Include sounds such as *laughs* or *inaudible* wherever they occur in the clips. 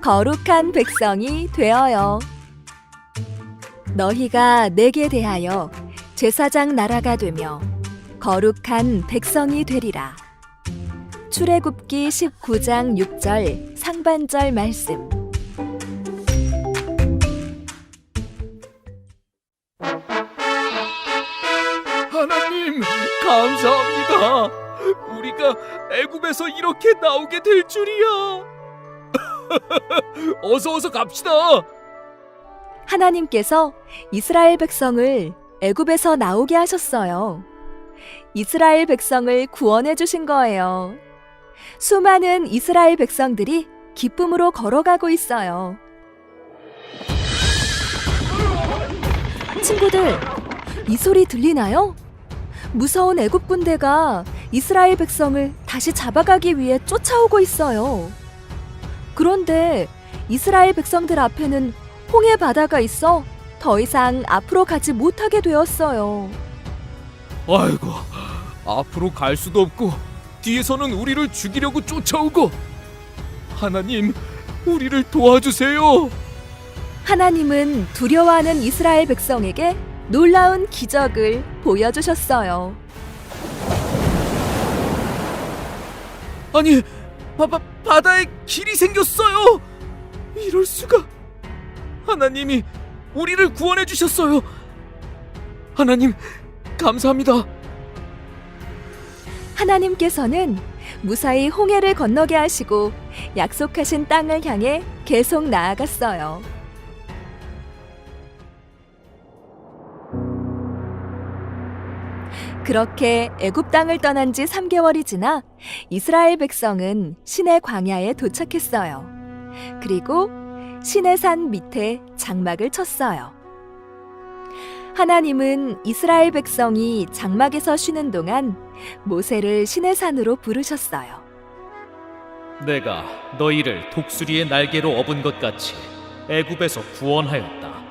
거룩한 백성이 되어요. 너희가 내게 대하여 제사장 나라가 되며 거룩한 백성이 되리라. 출애굽기 19장 6절 상반절 말씀. 하나님 감사합니다. 우리가 애굽에서 이렇게 나오게 될 줄이야. *laughs* 어서 어서 갑시다. 하나님께서 이스라엘 백성을 애굽에서 나오게 하셨어요. 이스라엘 백성을 구원해 주신 거예요. 수많은 이스라엘 백성들이 기쁨으로 걸어가고 있어요. 친구들, 이 소리 들리나요? 무서운 애굽 군대가 이스라엘 백성을 다시 잡아가기 위해 쫓아오고 있어요. 그런데 이스라엘 백성들 앞에는 홍해 바다가 있어 더 이상 앞으로 가지 못하게 되었어요. 아이고 앞으로 갈 수도 없고 뒤에서는 우리를 죽이려고 쫓아오고 하나님 우리를 도와주세요. 하나님은 두려워하는 이스라엘 백성에게 놀라운 기적을 보여주셨어요. 아니 바, 바, 바다에 길이 생겼어요. 이럴 수가. 하나님이 우리를 구원해 주셨어요. 하나님 감사합니다. 하나님께서는 무사히 홍해를 건너게 하시고 약속하신 땅을 향해 계속 나아갔어요. 그렇게 애굽 땅을 떠난 지 3개월이 지나 이스라엘 백성은 신의 광야에 도착했어요. 그리고 신의 산 밑에 장막을 쳤어요. 하나님은 이스라엘 백성이 장막에서 쉬는 동안 모세를 신의 산으로 부르셨어요. 내가 너희를 독수리의 날개로 업은 것 같이 애굽에서 구원하였다.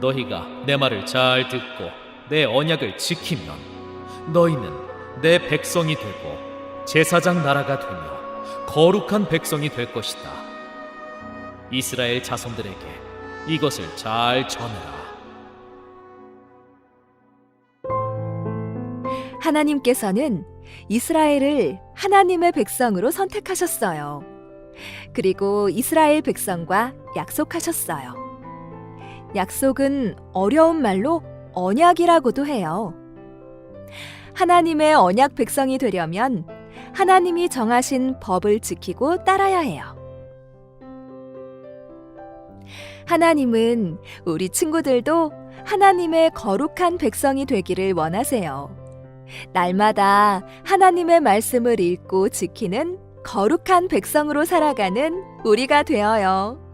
너희가 내 말을 잘 듣고 내 언약을 지키면 너희는 내 백성이 되고 제사장 나라가 되며 거룩한 백성이 될 것이다. 이스라엘 자손들에게 이것을 잘 전해라. 하나님께서는 이스라엘을 하나님의 백성으로 선택하셨어요. 그리고 이스라엘 백성과 약속하셨어요. 약속은 어려운 말로 언약이라고도 해요. 하나님의 언약 백성이 되려면 하나님이 정하신 법을 지키고 따라야 해요. 하나님은 우리 친구들도 하나님의 거룩한 백성이 되기를 원하세요. 날마다 하나님의 말씀을 읽고 지키는 거룩한 백성으로 살아가는 우리가 되어요.